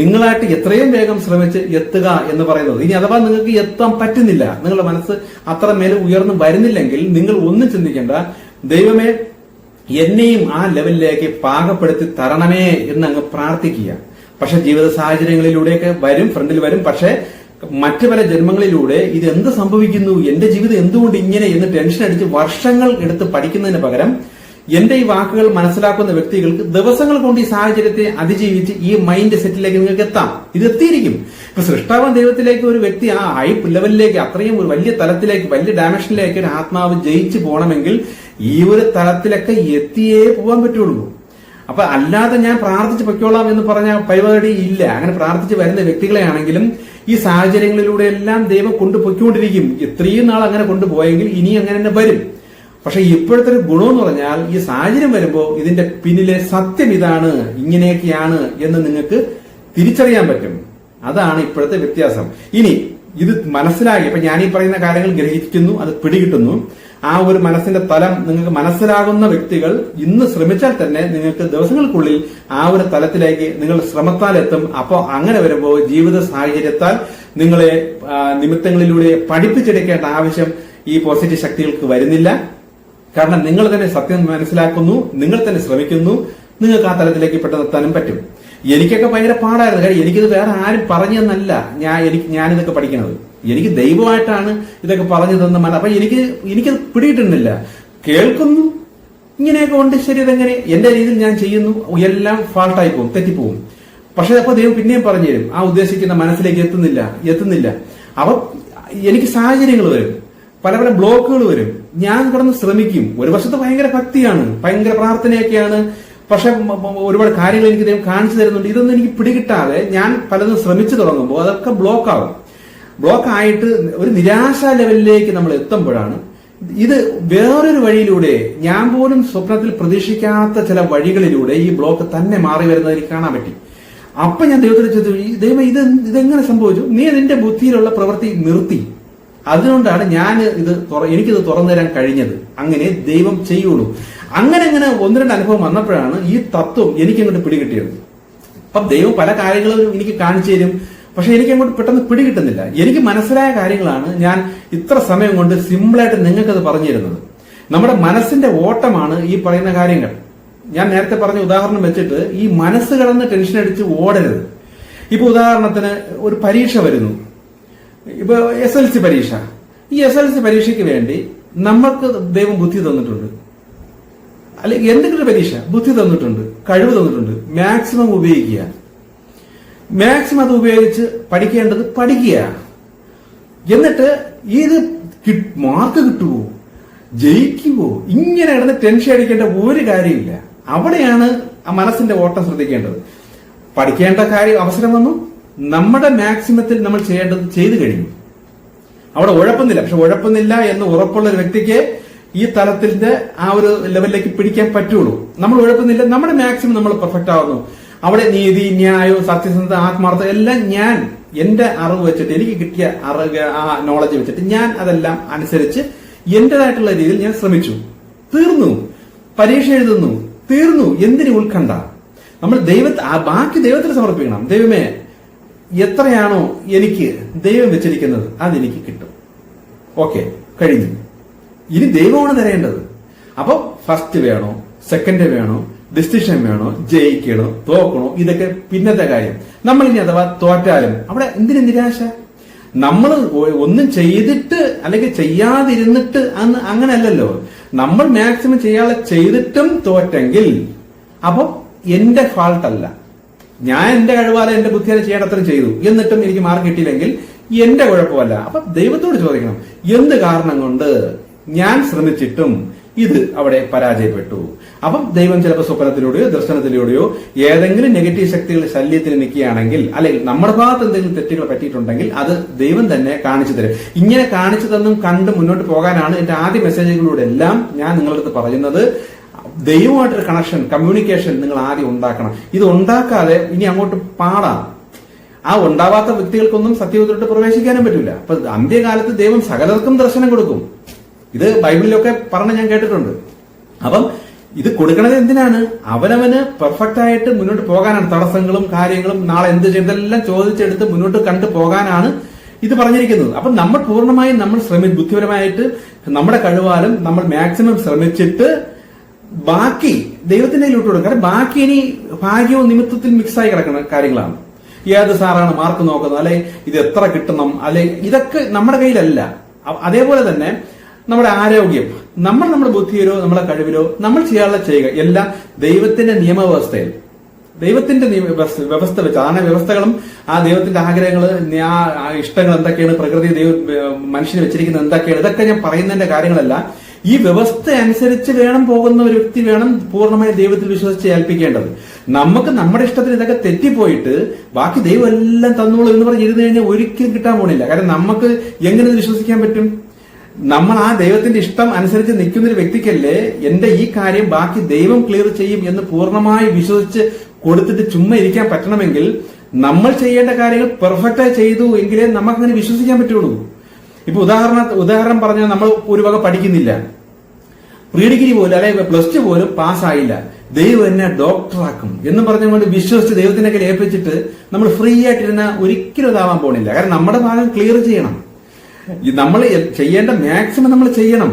നിങ്ങളായിട്ട് എത്രയും വേഗം ശ്രമിച്ച് എത്തുക എന്ന് പറയുന്നത്. ഇനി അഥവാ നിങ്ങൾക്ക് എത്താൻ പറ്റുന്നില്ല നിങ്ങളുടെ മനസ്സ് അത്ര മേലെ ഉയർന്നു വരുന്നില്ലെങ്കിൽ നിങ്ങൾ ഒന്നും ചിന്തിക്കേണ്ട. ദൈവമേ എന്നെയും ആ ലെവലിലേക്ക് പാകപ്പെടുത്തി തരണമേ എന്ന് അങ്ങ് പ്രാർത്ഥിക്കുക. പക്ഷെ ജീവിത സാഹചര്യങ്ങളിലൂടെയൊക്കെ വരും ഫ്രണ്ടിൽ വരും. പക്ഷെ മറ്റു പല ജന്മങ്ങളിലൂടെ ഇത് എന്ത് സംഭവിക്കുന്നു എന്റെ ജീവിതം എന്തുകൊണ്ട് ഇങ്ങനെ എന്ന് ടെൻഷൻ അടിച്ച് വർഷങ്ങൾ എടുത്ത് പഠിക്കുന്നതിന് പകരം എന്റെ ഈ വാക്കുകൾ മനസ്സിലാക്കുന്ന വ്യക്തികൾക്ക് ദിവസങ്ങൾ കൊണ്ട് ഈ സാഹചര്യത്തെ അതിജീവിച്ച് ഈ മൈൻഡ് സെറ്റിലേക്ക് നിങ്ങൾക്ക് എത്താം. ഇത് എത്തിയിരിക്കും. ഇപ്പൊ സൃഷ്ടാവൻ ദൈവത്തിലേക്ക് ഒരു വ്യക്തി ആ ഹൈ ലെവലിലേക്ക് അത്രയും ഒരു വലിയ തലത്തിലേക്ക് വലിയ ഡയമെൻഷനിലേക്ക് ഒരു ആത്മാവ് ജയിച്ചു പോകണമെങ്കിൽ ഈ ഒരു തലത്തിലൊക്കെ എത്തിയേ പോകാൻ പറ്റുള്ളൂ. അപ്പൊ അല്ലാതെ ഞാൻ പ്രാർത്ഥിച്ച് പൊയ്ക്കോളാം എന്ന് പറഞ്ഞ പരിപാടി ഇല്ല. അങ്ങനെ പ്രാർത്ഥിച്ച് വരുന്ന വ്യക്തികളെയാണെങ്കിലും ഈ സാഹചര്യങ്ങളിലൂടെ എല്ലാം ദൈവം കൊണ്ടുപോയിക്കൊണ്ടിരിക്കും. എത്രയും നാൾ അങ്ങനെ കൊണ്ടുപോയെങ്കിൽ ഇനി അങ്ങനെ തന്നെ വരും. പക്ഷെ ഇപ്പോഴത്തെ ഒരു ഗുണമെന്ന് പറഞ്ഞാൽ ഈ സാഹചര്യം വരുമ്പോൾ ഇതിന്റെ പിന്നിലെ സത്യം ഇതാണ് ഇങ്ങനെയൊക്കെയാണ് എന്ന് നിങ്ങൾക്ക് തിരിച്ചറിയാൻ പറ്റും. അതാണ് ഇപ്പോഴത്തെ വ്യത്യാസം. ഇനി ഇത് മനസ്സിലാക്കി ഇപ്പൊ ഞാൻ ഈ പറയുന്ന കാര്യങ്ങൾ ഗ്രഹിക്കുന്നു അത് പിടികിട്ടുന്നു. ആ ഒരു മനസ്സിന്റെ തലം നിങ്ങൾക്ക് മനസ്സിലാകുന്ന വ്യക്തികൾ ഇന്ന് ശ്രമിച്ചാൽ തന്നെ നിങ്ങൾക്ക് ദിവസങ്ങൾക്കുള്ളിൽ ആ ഒരു തലത്തിലേക്ക് നിങ്ങൾ ശ്രമത്താൽ എത്തും. അപ്പോൾ അങ്ങനെ വരുമ്പോൾ ജീവിത സാഹചര്യത്താൽ നിങ്ങളെ നിമിത്തങ്ങളിലൂടെ പഠിപ്പിച്ചെടുക്കേണ്ട ആവശ്യം ഈ പോസിറ്റീവ് ശക്തികൾക്ക് വരുന്നില്ല. കാരണം നിങ്ങൾ തന്നെ സത്യം മനസ്സിലാക്കുന്നു നിങ്ങൾ തന്നെ ശ്രമിക്കുന്നു നിങ്ങൾക്ക് ആ തലത്തിലേക്ക് പെട്ടെന്നെത്താനും പറ്റും. എനിക്കൊക്കെ ഭയങ്കര പാടായിരുന്നു. കാര്യം എനിക്കിത് വേറെ ആരും പറഞ്ഞു തന്നല്ല ഞാൻ എനിക്ക് ഞാനിതൊക്കെ പഠിക്കുന്നത്. എനിക്ക് ദൈവമായിട്ടാണ് ഇതൊക്കെ പറഞ്ഞു തന്ന മന അപ്പൊ എനിക്ക് എനിക്കത് പിടിയിട്ടുന്നില്ല കേൾക്കുന്നു ഇങ്ങനെയൊക്കെ ഉണ്ട് ശരി ഇതെങ്ങനെ? എന്റെ രീതിയിൽ ഞാൻ ചെയ്യുന്നു എല്ലാം ഫാൾട്ടായി പോകും തെറ്റിപ്പോവും പക്ഷെ അപ്പൊ ദൈവം പിന്നെയും പറഞ്ഞു തരും ആ ഉദ്ദേശിക്കുന്ന മനസ്സിലേക്ക് എത്തുന്നില്ല എത്തുന്നില്ല. അവ എനിക്ക് സാഹചര്യങ്ങൾ വരും പല പല ബ്ലോക്കുകൾ വരും. ഞാൻ കിടന്ന് ശ്രമിക്കും. ഒരു വശത്ത് ഭയങ്കര ഭക്തിയാണ്. ഭയങ്കര പ്രാർത്ഥനയൊക്കെയാണ്. പക്ഷെ ഒരുപാട് കാര്യങ്ങൾ എനിക്ക് ദൈവം കാണിച്ചു തരുന്നുണ്ട്. ഇതൊന്നും എനിക്ക് പിടികിട്ടാതെ ഞാൻ പലതും ശ്രമിച്ചു തുടങ്ങുമ്പോൾ അതൊക്കെ ബ്ലോക്ക് ആവും. ബ്ലോക്ക് ആയിട്ട് ഒരു നിരാശ ലെവലിലേക്ക് നമ്മൾ എത്തുമ്പോഴാണ് ഇത് വേറൊരു വഴിയിലൂടെ ഞാൻ പോലും സ്വപ്നത്തിൽ പ്രതീക്ഷിക്കാത്ത ചില വഴികളിലൂടെ ഈ ബ്ലോക്ക് തന്നെ മാറി വരുന്നത് എനിക്ക് കാണാൻ പറ്റി. അപ്പൊ ഞാൻ ദൈവത്തിൽ ചോദിച്ചു ദൈവം ഇത് ഇതെങ്ങനെ സംഭവിച്ചു? നീ നിന്റെ ബുദ്ധിയിലുള്ള പ്രവൃത്തി നിർത്തി. അതുകൊണ്ടാണ് ഞാൻ ഇത് എനിക്കിത് തുറന്നു തരാൻ കഴിഞ്ഞത്. അങ്ങനെ ദൈവം ചെയ്യുള്ളൂ. അങ്ങനെ അങ്ങനെ ഒന്ന് രണ്ട് അനുഭവം വന്നപ്പോഴാണ് ഈ തത്വം എനിക്ക് അങ്ങോട്ട് പിടികിട്ടിയത്. അപ്പം ദൈവം പല കാര്യങ്ങളും എനിക്ക് കാണിച്ചു തരും. പക്ഷെ എനിക്ക് അങ്ങോട്ട് പെട്ടെന്ന് പിടികിട്ടുന്നില്ല. എനിക്ക് മനസ്സിലായ കാര്യങ്ങളാണ് ഞാൻ ഇത്ര സമയം കൊണ്ട് സിമ്പിളായിട്ട് നിങ്ങൾക്കത് പറഞ്ഞു തരുന്നത് നമ്മുടെ മനസ്സിന്റെ ഓട്ടമാണ് ഈ പറയുന്ന കാര്യങ്ങൾ. ഞാൻ നേരത്തെ പറഞ്ഞ ഉദാഹരണം വെച്ചിട്ട് ഈ മനസ്സ് കടന്ന് ടെൻഷൻ അടിച്ച് ഓടരുത്. ഇപ്പൊ ഉദാഹരണത്തിന് ഒരു പരീക്ഷ വരുന്നു. ഇപ്പൊ എസ് എൽ സി പരീക്ഷ. ഈ എസ് എൽ സി പരീക്ഷയ്ക്ക് വേണ്ടി നമ്മൾക്ക് ദൈവം ബുദ്ധി തന്നിട്ടുണ്ട്. അല്ലെങ്കിൽ എന്തെങ്കിലും പരീക്ഷ ബുദ്ധി തന്നിട്ടുണ്ട് കഴിവ് തന്നിട്ടുണ്ട് മാക്സിമം ഉപയോഗിക്കുക. മാക്സിമം അത് ഉപയോഗിച്ച് പഠിക്കേണ്ടത് പഠിക്കുക. എന്നിട്ട് ഇത് മാർക്ക് കിട്ടുമോ ജയിക്കുമോ ഇങ്ങനെ കിടന്ന് ടെൻഷൻ അടിക്കേണ്ട ഒരു കാര്യമില്ല. അവിടെയാണ് ആ മനസ്സിന്റെ ഓട്ടം ശ്രദ്ധിക്കേണ്ടത്. പഠിക്കേണ്ട കാര്യം അവസരം വന്നു നമ്മുടെ മാക്സിമത്തിൽ നമ്മൾ ചെയ്യേണ്ടത് ചെയ്തു കഴിഞ്ഞു. അവിടെ ഉഴപ്പുന്നില്ല. പക്ഷെ ഉഴപ്പുന്നില്ല എന്ന് ഉറപ്പുള്ള ഒരു വ്യക്തിക്ക് ഈ തലത്തിന്റെ ആ ഒരു ലെവലിലേക്ക് പിടിക്കാൻ പറ്റുള്ളൂ. നമ്മൾ ഉഴപ്പുന്നില്ല നമ്മുടെ മാക്സിമം നമ്മൾ പെർഫെക്റ്റ് ആവുന്നു. അവിടെ നീതി ന്യായവും സത്യസന്ധത ആത്മാർത്ഥത എല്ലാം ഞാൻ എന്റെ അറിവ് വെച്ചിട്ട് എനിക്ക് കിട്ടിയ അറിവ് ആ നോളജ് വെച്ചിട്ട് ഞാൻ അതെല്ലാം അനുസരിച്ച് എന്റേതായിട്ടുള്ള രീതിയിൽ ഞാൻ ശ്രമിച്ചു. തീർന്നു. പരീക്ഷ എഴുതുന്നു. തീർന്നു. എന്തിനു ഉത്കണ്ഠ? നമ്മൾ ദൈവത്തെ ബാക്കി ദൈവത്തിന് സമർപ്പിക്കണം. ദൈവമേ എത്രയാണോ എനിക്ക് ദൈവം വെച്ചിരിക്കുന്നത് അതെനിക്ക് കിട്ടും. ഓക്കെ കഴിഞ്ഞു. ഇനി ദൈവമാണ് തരേണ്ടത്. അപ്പൊ ഫസ്റ്റ് വേണോ സെക്കൻഡ് വേണോ ഡിസിഷൻ വേണോ ജയിക്കണോ തോക്കണോ ഇതൊക്കെ പിന്നത്തെ കാര്യം. നമ്മൾ ഇനി അഥവാ തോറ്റാലും അവിടെ എന്തിനു നിരാശ? നമ്മൾ ഒന്നും ചെയ്തിട്ട് അല്ലെങ്കിൽ ചെയ്യാതിരുന്നിട്ട് അന്ന് അങ്ങനെയല്ലല്ലോ. നമ്മൾ മാക്സിമം ചെയ്യാതെ ചെയ്തിട്ടും തോറ്റെങ്കിൽ അപ്പൊ എന്റെ ഫാൾട്ട് അല്ല. ഞാൻ എന്റെ കഴിവാലെ എന്റെ ബുദ്ധിയാലെ ചെയ്യേണ്ടത്ര ചെയ്തു. എന്നിട്ടും എനിക്ക് മാർക്ക് കിട്ടിയില്ലെങ്കിൽ എന്റെ കുഴപ്പമല്ല. അപ്പൊ ദൈവത്തോട് ചോദിക്കണം എന്ത് കാരണം കൊണ്ട് ഞാൻ ശ്രമിച്ചിട്ടും ഇത് അവിടെ പരാജയപ്പെട്ടു? അപ്പം ദൈവം ചിലപ്പോൾ സ്വപ്നത്തിലൂടെയോ ദർശനത്തിലൂടെയോ ഏതെങ്കിലും നെഗറ്റീവ് ശക്തികൾ ശല്യത്തിന് നിൽക്കുകയാണെങ്കിൽ അല്ലെങ്കിൽ നമ്മുടെ ഭാഗത്ത് എന്തെങ്കിലും തെറ്റുകൾ പറ്റിയിട്ടുണ്ടെങ്കിൽ അത് ദൈവം തന്നെ കാണിച്ചു തരും. ഇങ്ങനെ കാണിച്ചു തന്നും കണ്ട് മുന്നോട്ട് പോകാനാണ് എന്റെ ആദ്യ മെസ്സേജുകളിലൂടെ എല്ലാം ഞാൻ നിങ്ങളുടെ അടുത്ത് പറയുന്നത്. ദൈവമായിട്ടൊരു കണക്ഷൻ കമ്മ്യൂണിക്കേഷൻ നിങ്ങൾ ആദ്യം ഉണ്ടാക്കണം. ഇത് ഉണ്ടാക്കാതെ ഇനി അങ്ങോട്ട് പാടാം. ആ ഉണ്ടാവാത്ത വ്യക്തികൾക്കൊന്നും സത്യവത്തിലോട്ട് പ്രവേശിക്കാനും പറ്റില്ല അപ്പൊ അന്ത്യകാലത്ത് ദൈവം സകലർക്കും ദർശനം കൊടുക്കും. ഇത് ബൈബിളിലൊക്കെ പറഞ്ഞ് ഞാൻ കേട്ടിട്ടുണ്ട്. അപ്പം ഇത് കൊടുക്കണത് എന്തിനാണ്? അവനവന് പെർഫെക്റ്റ് ആയിട്ട് മുന്നോട്ട് പോകാനാണ്. തടസ്സങ്ങളും കാര്യങ്ങളും നാളെ എന്ത് ചെയ്തെല്ലാം ചോദിച്ചെടുത്ത് മുന്നോട്ട് കണ്ടു പോകാനാണ് ഇത് പറഞ്ഞിരിക്കുന്നത്. അപ്പൊ നമ്മൾ പൂർണമായും നമ്മൾ ശ്രമി ബുദ്ധിപരമായിട്ട് നമ്മുടെ കഴിവാലും നമ്മൾ മാക്സിമം ശ്രമിച്ചിട്ട് ബാക്കി ദൈവത്തിന്റെ കയ്യിലോട്ട് കൊടുക്കും കാരണം ബാക്കി ഇനി ഭാഗ്യവും നിമിത്തത്തിൽ മിക്സായി കിടക്കുന്ന കാര്യങ്ങളാണ്. ഏത് സാറാണ് മാർക്ക് നോക്കുന്നത്? അല്ലെ ഇത് എത്ര കിട്ടണം? അല്ലെ ഇതൊക്കെ നമ്മുടെ കയ്യിലല്ല. അതേപോലെ തന്നെ നമ്മുടെ ആരോഗ്യം. നമ്മൾ നമ്മുടെ ബുദ്ധിയിലോ നമ്മുടെ കഴിവിലോ നമ്മൾ ചെയ്യാനുള്ള ചെയ്യുക എല്ലാം ദൈവത്തിന്റെ നിയമവ്യവസ്ഥയിൽ. ദൈവത്തിന്റെ വ്യവസ്ഥ വെച്ച് ആ വ്യവസ്ഥകളും ആ ദൈവത്തിന്റെ ആഗ്രഹങ്ങൾ ഇഷ്ടങ്ങൾ എന്തൊക്കെയാണ് പ്രകൃതി ദൈവ മനുഷ്യന് വെച്ചിരിക്കുന്നത് എന്തൊക്കെയാണ് ഇതൊക്കെ ഞാൻ പറയുന്നതിന്റെ കാര്യങ്ങളല്ല. ഈ വ്യവസ്ഥ അനുസരിച്ച് വേണം പോകുന്ന ഒരു വ്യക്തി വേണം പൂർണമായി ദൈവത്തിൽ വിശ്വസിച്ച് ഏൽപ്പിക്കേണ്ടത്. നമുക്ക് നമ്മുടെ ഇഷ്ടത്തിന് ഇതൊക്കെ തെറ്റിപ്പോയിട്ട് ബാക്കി ദൈവം എല്ലാം തന്നോളൂ എന്ന് പറഞ്ഞ് ഇരുന്ന് കഴിഞ്ഞാൽ ഒരിക്കലും കിട്ടാൻ പോണില്ല. കാരണം നമുക്ക് എങ്ങനെ വിശ്വസിക്കാൻ പറ്റും? നമ്മൾ ആ ദൈവത്തിന്റെ ഇഷ്ടം അനുസരിച്ച് നിൽക്കുന്ന ഒരു വ്യക്തിക്കല്ലേ എന്റെ ഈ കാര്യം ബാക്കി ദൈവം ക്ലിയർ ചെയ്യും എന്ന് പൂർണമായി വിശ്വസിച്ച് കൊടുത്തിട്ട് ചുമ്മാ ഇരിക്കാൻ പറ്റണമെങ്കിൽ നമ്മൾ ചെയ്യേണ്ട കാര്യങ്ങൾ പെർഫെക്റ്റായി ചെയ്തു എങ്കിലേ നമുക്ക് അങ്ങനെ വിശ്വസിക്കാൻ പറ്റുള്ളൂ. ഇപ്പൊ ഉദാഹരണ ഉദാഹരണം പറഞ്ഞാൽ നമ്മൾ ഒരു വക പഠിക്കുന്നില്ല. പ്രീ ഡിഗ്രി പോലും അല്ലെങ്കിൽ പ്ലസ് ടു പോലും പാസ്സായില്ല. ദൈവം എന്നെ ഡോക്ടറാക്കും എന്ന് പറഞ്ഞുകൊണ്ട് വിശ്വസിച്ച് ദൈവത്തിനൊക്കെ ഏൽപ്പിച്ചിട്ട് നമ്മൾ ഫ്രീ ആയിട്ടിരുന്ന ഒരിക്കലും ഇതാവാൻ പോണില്ല. കാരണം നമ്മുടെ ഭാഗം ക്ലിയർ ചെയ്യണം. നമ്മൾ ചെയ്യേണ്ട മാക്സിമം നമ്മൾ ചെയ്യണം.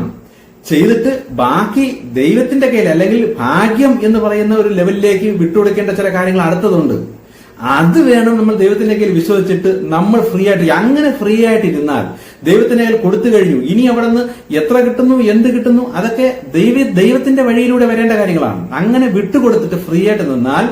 ചെയ്തിട്ട് ബാക്കി ദൈവത്തിന്റെ കയ്യിൽ അല്ലെങ്കിൽ ഭാഗ്യം എന്ന് പറയുന്ന ഒരു ലെവലിലേക്ക് വിട്ടുകൊടുക്കേണ്ട ചില കാര്യങ്ങൾ അടുത്തതുണ്ട്. അത് വേണം നമ്മൾ ദൈവത്തിന്റെ കയ്യിൽ വിശ്വസിച്ചിട്ട് നമ്മൾ ഫ്രീ ആയിട്ട് അങ്ങനെ ഫ്രീ ആയിട്ട് ഇരുന്നാൽ ദൈവത്തിന്റെ കയ്യിൽ കൊടുത്തു കഴിഞ്ഞു. ഇനി അവിടെ നിന്ന് എത്ര കിട്ടുന്നു എന്ത് കിട്ടുന്നു അതൊക്കെ ദൈവ ദൈവത്തിന്റെ വഴിയിലൂടെ വരേണ്ട കാര്യങ്ങളാണ്. അങ്ങനെ വിട്ടുകൊടുത്തിട്ട് ഫ്രീ ആയിട്ട് നിന്നാൽ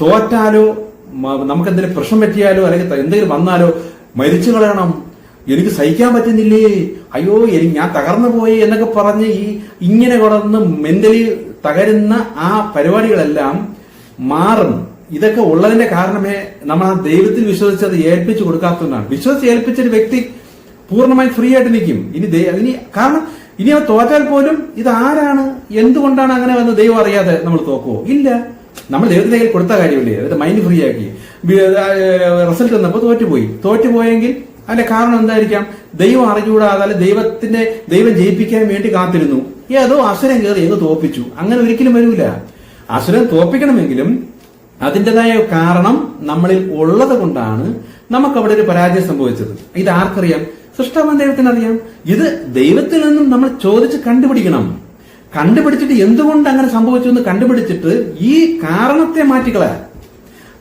തോറ്റാലോ നമുക്ക് എന്തെങ്കിലും പ്രശ്നം പറ്റിയാലോ അല്ലെങ്കിൽ എന്തെങ്കിലും വന്നാലോ മരിച്ചു കളയണം. എനിക്ക് സഹിക്കാൻ പറ്റുന്നില്ലേ? അയ്യോ എനിക്ക് ഞാൻ തകർന്നു പോയി എന്നൊക്കെ പറഞ്ഞ് ഈ ഇങ്ങനെ കിടന്ന് മെന്റലി തകരുന്ന ആ പരിപാടികളെല്ലാം മാറും. ഇതൊക്കെ ഉള്ളതിന്റെ കാരണമേ നമ്മൾ ആ ദൈവത്തിൽ വിശ്വസിച്ചത് ഏൽപ്പിച്ചു കൊടുക്കാത്തതാണ് വിശ്വസിച്ച് ഏൽപ്പിച്ച ഒരു വ്യക്തി പൂർണമായി ഫ്രീ ആയിട്ട് നിൽക്കും. ഇനി ഇനി കാരണം ഇനി അവ തോറ്റാൽ പോലും ഇത് ആരാണ്? എന്തുകൊണ്ടാണ് അങ്ങനെ വന്ന് ദൈവം അറിയാതെ നമ്മൾ തോക്കുവോ? ഇല്ല. നമ്മൾ ദൈവത്തിന്റെ കയ്യിൽ കൊടുത്ത കാര്യമില്ലേ? അതായത് മൈൻഡ് ഫ്രീ ആക്കി. റിസൾട്ട് വന്നപ്പോൾ തോറ്റുപോയി. തോറ്റുപോയെങ്കിൽ അതിന്റെ കാരണം എന്തായിരിക്കാം? ദൈവം അറിഞ്ഞുകൂടാതെ അല്ലെ ദൈവത്തിന്റെ ദൈവം ജയിപ്പിക്കാൻ വേണ്ടി കാത്തിരുന്നു. ഏതോ അസുരം കയറി എന്ന് തോപ്പിച്ചു. അങ്ങനെ ഒരിക്കലും വരൂല. അസുരം തോപ്പിക്കണമെങ്കിലും അതിന്റെതായ കാരണം നമ്മളിൽ ഉള്ളത് കൊണ്ടാണ് നമുക്ക് അവിടെ ഒരു പരാജയം സംഭവിച്ചത്. ഇത് ആർക്കറിയാം? സൃഷ്ടാവൻ ദൈവത്തിന് അറിയാം ഇത് ദൈവത്തിൽ നിന്നും നമ്മൾ ചോദിച്ച് കണ്ടുപിടിക്കണം. കണ്ടുപിടിച്ചിട്ട് എന്തുകൊണ്ട് അങ്ങനെ സംഭവിച്ചു എന്ന് കണ്ടുപിടിച്ചിട്ട് ഈ കാരണത്തെ മാറ്റിക്കളയാ.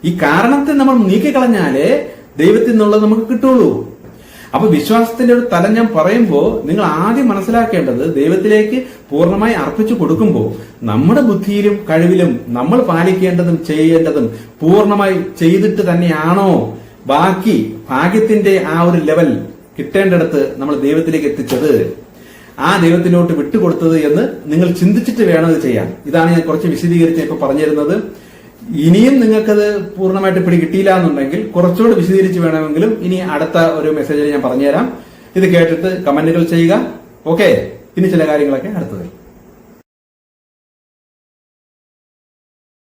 ഈ കാരണത്തെ നമ്മൾ നീക്കിക്കളഞ്ഞാലേ ദൈവത്തിൽ നിന്നുള്ളത് നമുക്ക് കിട്ടുള്ളൂ. അപ്പൊ വിശ്വാസത്തിന്റെ ഒരു തലം ഞാൻ പറയുമ്പോൾ നിങ്ങൾ ആദ്യം മനസ്സിലാക്കേണ്ടത് ദൈവത്തിലേക്ക് പൂർണമായി അർപ്പിച്ചു കൊടുക്കുമ്പോൾ നമ്മുടെ ബുദ്ധിയിലും കഴിവിലും നമ്മൾ പാലിക്കേണ്ടതും ചെയ്യേണ്ടതും പൂർണമായി ചെയ്തിട്ട് തന്നെയാണോ? ബാക്കി ഭാഗ്യത്തിന്റെ ആ ഒരു ലെവൽ കിട്ടേണ്ടിടത്ത് നമ്മൾ ദൈവത്തിലേക്ക് എത്തിച്ചത്. ആ ദൈവത്തിനോട്ട് വിട്ടുകൊടുത്തത് എന്ന് നിങ്ങൾ ചിന്തിച്ചിട്ട് വേണം ചെയ്യാൻ. ഇതാണ് ഞാൻ കുറച്ച് വിശദീകരിച്ച് ഇപ്പൊ പറഞ്ഞിരുന്നത്. ഇനിയും നിങ്ങൾക്കത് പൂർണമായിട്ട് പിടി കിട്ടിയില്ല എന്നുണ്ടെങ്കിൽ കുറച്ചുകൂടി വിശദീകരിച്ച് വേണമെങ്കിലും ഇനി അടുത്ത ഒരു മെസ്സേജിൽ ഞാൻ പറഞ്ഞുതരാം. ഇത് കേട്ടിട്ട് കമന്റുകൾ ചെയ്യുക. ഓക്കെ ഇനി ചില കാര്യങ്ങളൊക്കെ അടുത്തത്